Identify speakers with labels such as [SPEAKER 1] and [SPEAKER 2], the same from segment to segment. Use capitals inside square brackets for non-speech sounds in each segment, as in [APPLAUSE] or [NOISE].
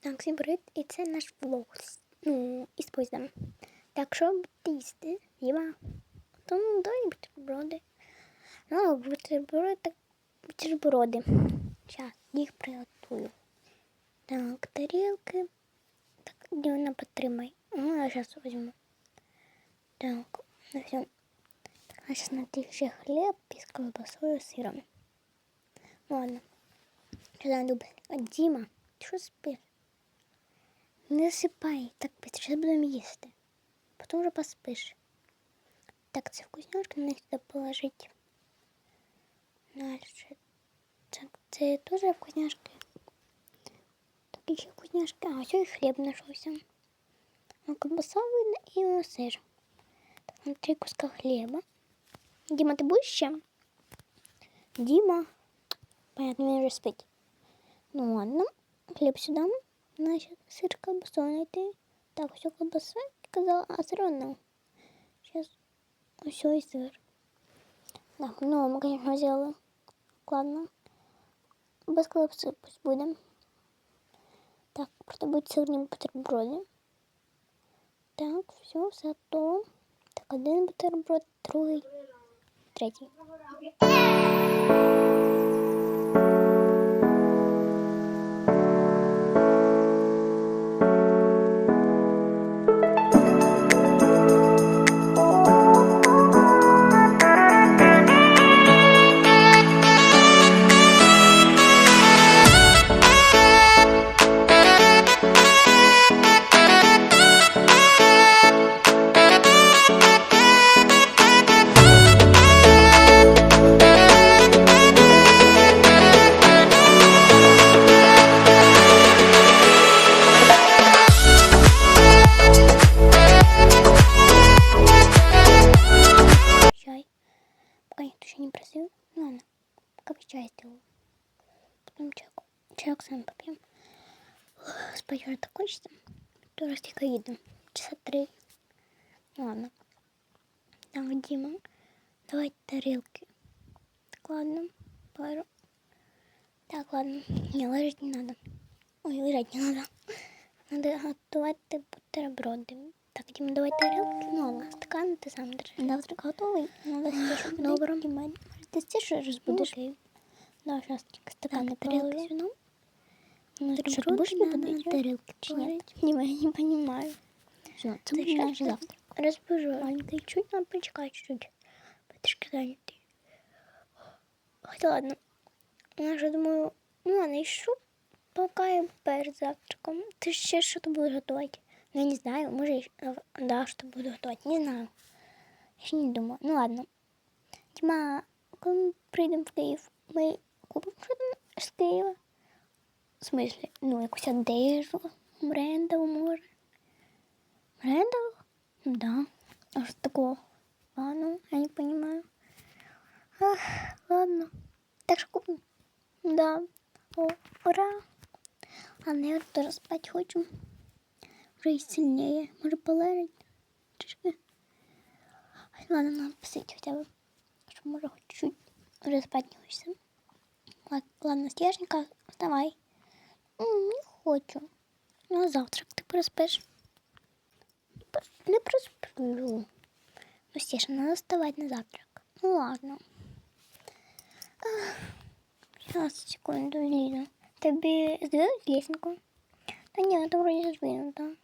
[SPEAKER 1] Так, всім привіт, і це наш влог. Ну, із поїздом. Так, що будете їсти? Їма. Тому дай бутерброди. Ну, бутерброди, так, бутерброди. Зараз, їх приготую. Так, тарілки. Так, Діана, потримай. Ну, я зараз візьму. Так, ну все. Так, а зараз надію ще хліб із колбасою, сиром. Ну, ладно. Я люблю. Діма, ти що спиш? Не засипай, так быстро будемо їсти. Потім вже поспиш. Так, це вкусняшки на сюди положити. Дальше. Так, це теж вкусняшки. Так, ще вкусняшки. А, ось і хліб знайшовся. Ну, колбаса видно і ну, сир. Так, там три куска хліба. Діма, ти будеш ще? Діма. Понятно, він вже спить. Ну ладно, хліб сюди. Значит, сыр колбасу найти. Так, все колбаса, сказала, а сыр одна. Сейчас все и сыр. Так, ну, мы, конечно, взяли. Ладно. Без колбасы пусть будем. Так, просто будет сырні бутерброди. Так, все, все то. Так, один бутерброд, другий, третій. Ух, Спать уже так хочется. То раз тихо еду. Часа три. Ну ладно. Так, Дима, давай тарелки. Так, ладно, пару. Так, ладно, не ложить не надо. Ой, лежать не надо. Надо готовить бутерброди. Так, Діма, давай тарелки. Ну, ладно, стакан ти сам держи. Завтрак готовий. Надо стішу. Добре. Діма, ти стішу розбудеш? Окей. Давай, зараз тільки стакан не тарелки сюди. Ну,
[SPEAKER 2] Що, ти будеш
[SPEAKER 1] надо
[SPEAKER 2] любити
[SPEAKER 1] на тарелки чи ні?
[SPEAKER 2] говорити?
[SPEAKER 1] Діма, я не понимаю.
[SPEAKER 2] Все, це
[SPEAKER 1] Ты
[SPEAKER 2] буде
[SPEAKER 1] щас
[SPEAKER 2] наш
[SPEAKER 1] так
[SPEAKER 2] завтрак.
[SPEAKER 1] Разбужу. Маленький чуть, надо почекать чуть-чуть. Петрушки заняты. Хотя ладно. Я же думаю, ну ладно, еще пока я перед завтраком. Ты ще что-то будешь готовить? Ну, я не знаю, может, ещё- а, да, что буду готовить, не знаю. Я ще не думаю. Ну ладно. Діма, коли ми прийдемо в Київ, ми купимо щось з Києва. В смысле, ну, якусь одежу, брендову, може. Брендовых? Да. А что такого? Ладно, я не понимаю. Ах, ладно. Так что купим? Да. О, ура. Ладно, я тоже спать хочу. Уже и сильнее. Может, полежать? Чешки. Ай, Ладно, надо посидеть хотя бы. Что может хоть чуть. Уже спать не хочется. Лад- Ладно, Снежника, вставай. Хочу. Ну, а завтрак ты проспишь. Не просплю. Ну, Стеша, надо вставать на завтрак. Ну, ладно. Сейчас, секунду, Лиза. Тебе сделать лесенку? Да нет, это вроде сдвинуто.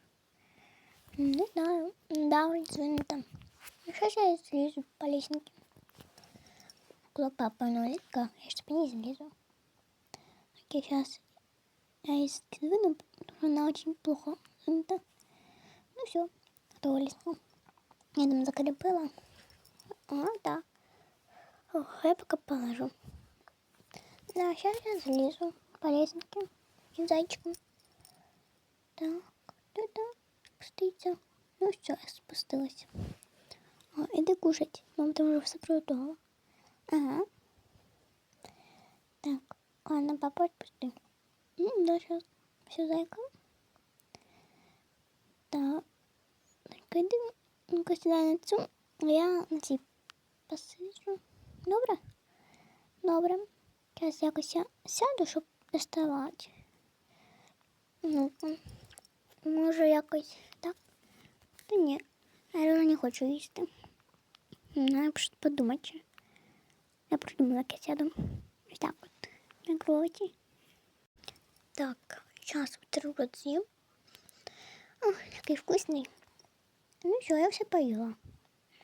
[SPEAKER 1] Не знаю. Да, вроде сдвинуто. Ну, сейчас я слезу по лесенке. Около папы нолика. Я чтобы не залезу. Окей, сейчас сдвину, потому что она очень плохо сдвинута. Ну все, готова лесенка. Я там закрепила. А, да. Ох, я пока положу. Да, сейчас я залезу по лестнице и зайчиком. Так, да-да, спуститься. Ну все, я спустилась. А, иди кушать. Мама там уже все приготовила. Ага. Так, ладно, папа отпусти. М, Да, сейчас. Все, зайка. Так. Иди ну-ка сідай на а я на цій посиджу. Добре? Добре. Зараз якось я сяду, щоб доставати. Ну, може якось так? Та ні, я не хочу їсти. Треба подумати. Я придумала, як я сяду. Ось так от. На кроваті. Так, зараз бутерброд з'їм. Ох, такий вкусний. Ну все, я все поїла.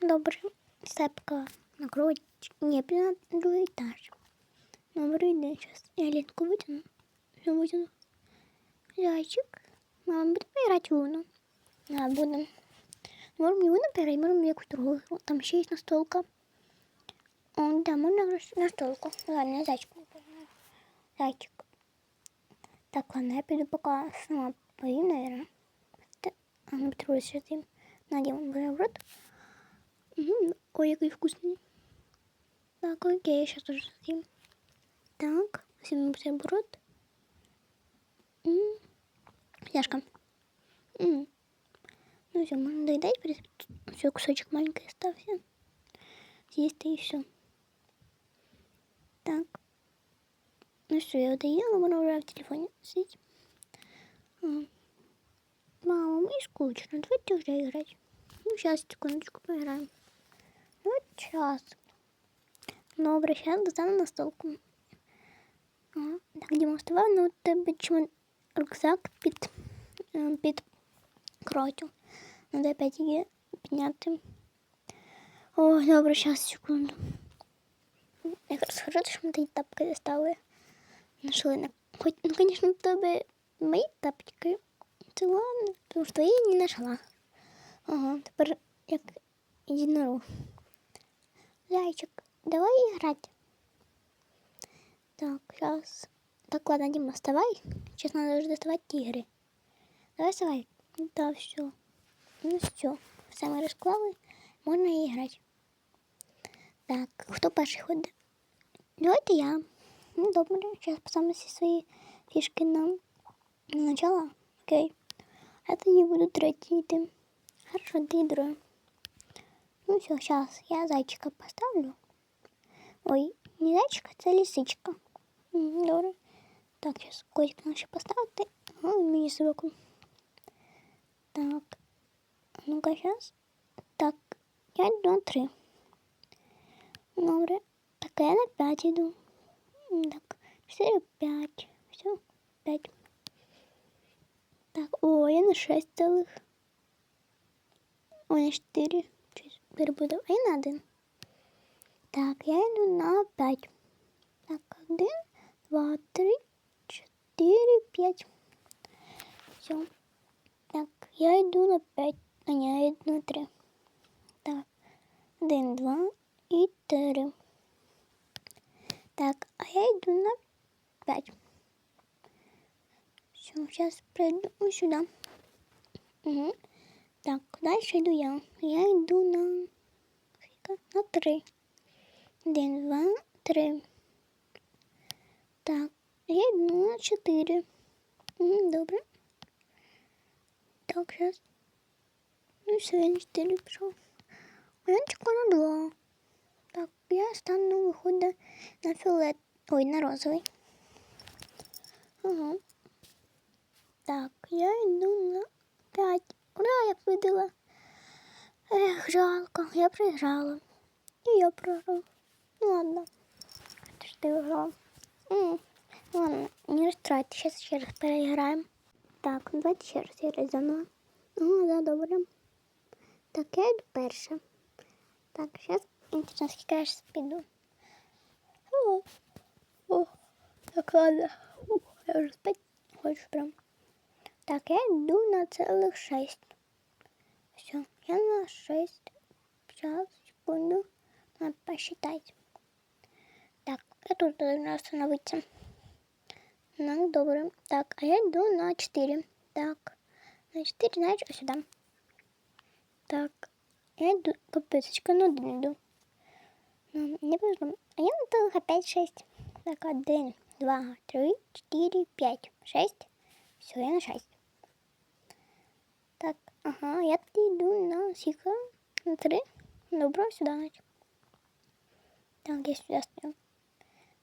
[SPEAKER 1] Добре. Сепка на кровать. Ні, на другий етаж. Добре, йде зараз. Я літку витягну. Все витягну. Зайчик. Мама, будемо грати в Уно? Да, будемо. Можемо і Уно пограти, можемо якусь другу. О, Там ще є настолка. О, да, можна грати настолку. Ладно, я зайчик не пограю. Зайчик. Так, ладно, я піду поки сама поїм, наверное. А, не потрібно ще з'їм. Надя, бере в рот. Угу. Ой, який вкусний. Так, окей, я сейчас тоже съем. Так, возьмем бутерброд. М, Яшка. М. Ну все, можно доедать. Все, кусочек маленький остался. Съесть и все. Так. Ну все, я доела, можно уже в телефоне сидеть. А. Мама, мне скучно, давайте уже играть. Ну, сейчас, секундочку, поиграем. Вот сейчас. Добре, зараз достану на столку. А, так, Діма, вставай, ну у тебе чому рюкзак під, е, під кротю. Надо опять її підняти. О, добре, зараз, секунду. Якраз хорошо, що ми тоді тапки достали. Нашли на... Хоч, ну, звісно, в тебе мої тапочки. Це ладно, тому що я не знайшла. Ага, тепер як єдинорог. Зайчик, давай играть. Так, сейчас. Так, ладно, Дима, вставай. Сейчас надо уже доставать тигры. Давай вставай. Да, все. Ну все. Все ми розклали. Можна играть. Так, хто перший ходить? Давайте я. Ну, добре. Сейчас поставлю всі свої фішки на, на начало. Окей. А тоді буду третій йти. Хорошо, ти другий. Ну все, сейчас я зайчика поставлю. Ой, не зайчика, це лисичка. М, Добре. Так, сейчас котик наш поставити. Ой, мені собаку. Так. Ну-ка, сейчас. Так, я йду на три. Добре. Так, а я на пять иду. Так, четыре, пять. Все, пять. Так, о, я на шесть целых. Ой, на четыре. Чуть перебуду. А я на один. Так, я йду на пять. Так, один, два, три, четыре, пять. Все. Так, я йду на пять. А ні, я йду на три. Так, один, два і три. Так, а я иду на 5. Все, сейчас пройду сюда. Угу. Так, дальше иду я. Я иду на... Фига, на 3. 1, 2, 3. Так, я иду на 4. Угу, добре. Так, сейчас. Ну, все, я на 4 пішов. А я на 2. я стану виходить на фіолет. Ой, на розовий. Ага. Так, я йду на п'ять. Ура, я победила. Эх, жалко, я проиграла. И я проиграл. Ну ладно. Ты что ты выиграл? М, Ладно, не расстраивайтесь, сейчас еще раз проиграем. Так, ну давайте ще раз играть заново. Ну, да, добре. Так, я йду перша. Так, сейчас интересно, зараз піду. О, о, так, ладно. Ух, я уже спать хочу прям. Так, я иду на целых шесть. Все, я на шесть. Сейчас, секунду. Надо посчитать. Так, я тут должна остановиться. Ну, добре. Так, а я иду на 4. Так, на 4, знаешь, а сюда. Так, я иду, капецочка, на один иду Ну, не повезло. А я на целых опять 6. Так, 1, 2, 3, 4, 5, 6. Все, я на 6. Так, ага, я йду на скільки? На 3. Добре, сюди навіть. Так, я сюди стою.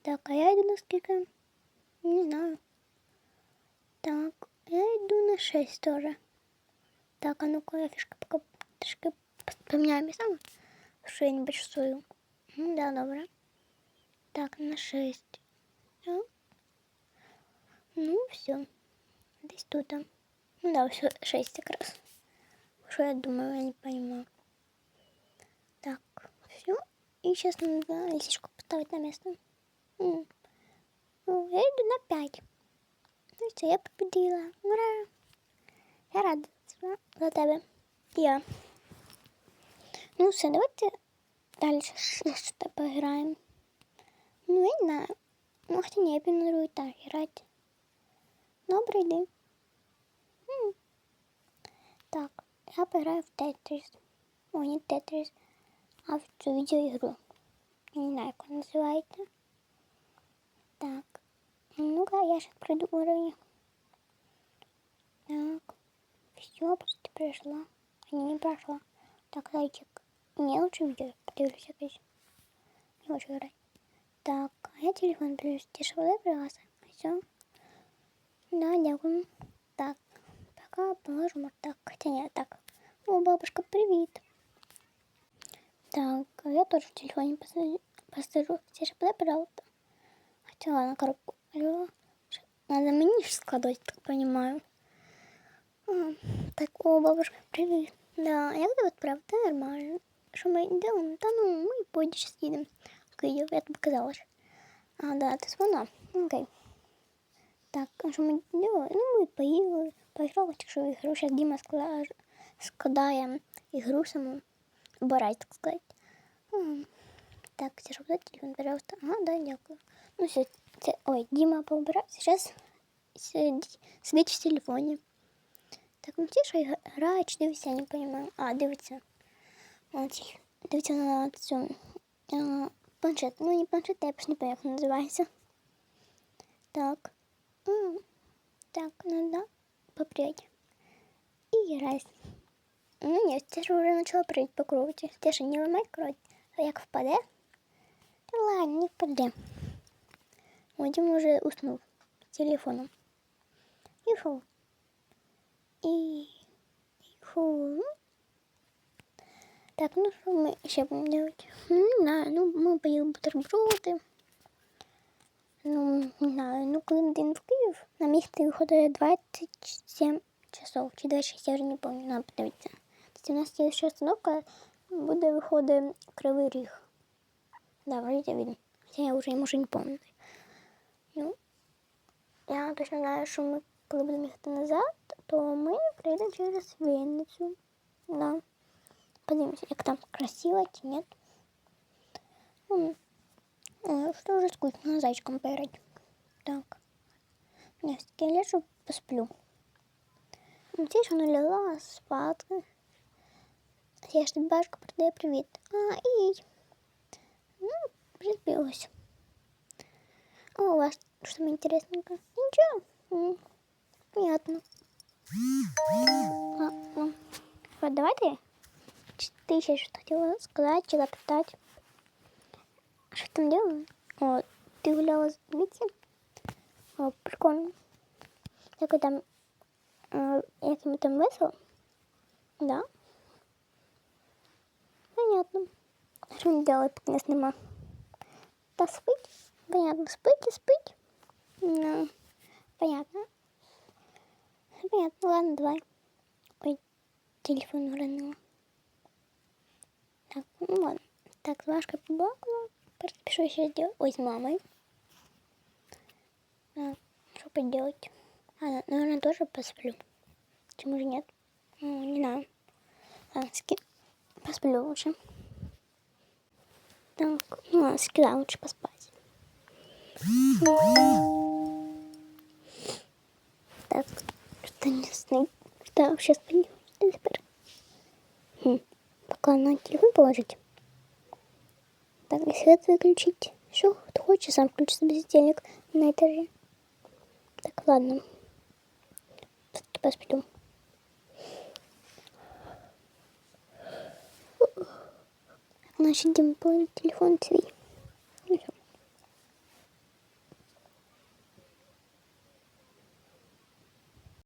[SPEAKER 1] Так, а я йду на скільки? Не знаю. Так, Я йду на 6 теж. Так, а ну-ка, я фішки поки трішки поміняю місцями, що я не бачу свою. Ну, да, добре. Так, на 6. Да. Ну, все. Десь тут. Ну да, все, 6 якраз. Что я думаю, я не понимаю. Так, все. И сейчас надо лисичку поставить на место. Ну, я иду на 5. Ну все, я победила. Ура! Я рада за- тебе. Я. Ну все, давайте дальше что-то [LAUGHS] поиграем. Ну, я не знаю. Ну, хотя не, я планирую так играть. Добрый день. М. Так, я поиграю в Тетрис. Ой, не Тетрис, а в цю відеоігру. Я не знаю, як вона називається. Так. Ну-ка, я сейчас пройду уровень. Так. Все, почти прошла. А не, не прошла. Так, зайчик. Не лучше видео. Подивлюсь якось. Не хочу играть. Так, а я телефон плюс. Води приваса? Все. Да, дякую. Так, пока положим вот так. Хотя нет, так. О, бабушка, привет. Так, а я тоже в телефоне посажу. посажу. Тише, подай, пожалуйста. Хотя ладно, коробку. Алло. Надо мне же складывать, так понимаю. Так, о, бабушка, привет. Да, я вот правда нормально. Что мы делаем? Да ну, мы пойдем сейчас едем. я тебе казала ж. А, да, ти звона. Окей. Так, а що ми делали? Ну, ми поїли, поіграли в ігру. Зараз Діма скла- складає ігру саму. Обирай, так сказати. Так, що буде телефон, пожалуйста. Ага, да, дякую. Ну, все, це, ой, Діма поубирав. Зараз сидить, сидить в телефоні. Так, ну ті, що грає, чи дивиться, я не розумію. А, дивиться. Молодці. Дивиться на цю а, планшет. Ну, не планшет, я просто не пам'ятаю, як він називається. Так. М, Так, надо попрять. И раз. Ну нет, ты же уже начала прыгать по кровати. Ты же не ломай кровать. А як впаде? Та ладно, не впаде. Вадим уже уснул с телефоном. И фу. И... и фу. Так, ну что мы еще будем делать? Ну, не знаю, ну мы поели бутерброды. Ну, не знаю, ну коли ми йдемо в Київ, на місце виходить 27 часов, чи 26, я вже не пам'ятаю, надо подивитися. Тобто у нас є ще остановка, буде виходить Кривий Ріг. Да, вроде видно. Хотя я вже може не пам'ятаю. Ну, я точно знаю, що ми, коли будемо їхати назад, то ми прийдемо через Вінницю. Да. Подивимося, як там красиво чи ні. М. Ой, что уже скучно зайчиком поиграть. Так. Я все-таки лежу, посплю. Ну, Тише налила спати. Я ж тобі башка передає привіт. А, і... Ну, призбилась. А у вас что интересненько? Ничего. М, Понятно. А, ну, вот давайте. Чи ты еще что хотела сказать, что запитать? Что там делала? О, ты гуляла с Витей? О, прикольно. Ви там, як йому там весело? Да? Понятно. Що він делает, поки нас нема? Та спить? Понятно, спить і спить. Ну, понятно. Понятно, ладно, давай. Ой, телефон уронила. Так, ну ладно. Так, Машка поплакала. Пишу еще делать. Ой, с мамой. А, что поделать? А, наверное, тоже посплю. Почему же нет? Ну, не знаю. Ладно, ски... посплю лучше. Так, ну ладно, скидаю лучше поспать. Так, что не вообще сплю? Что теперь? Хм. Пока на телефон положить. Так, и свет выключить. Все, кто хочет, сам включит бездельник на этаже. Так, ладно. Посплю. Значит, Дима телефон свой.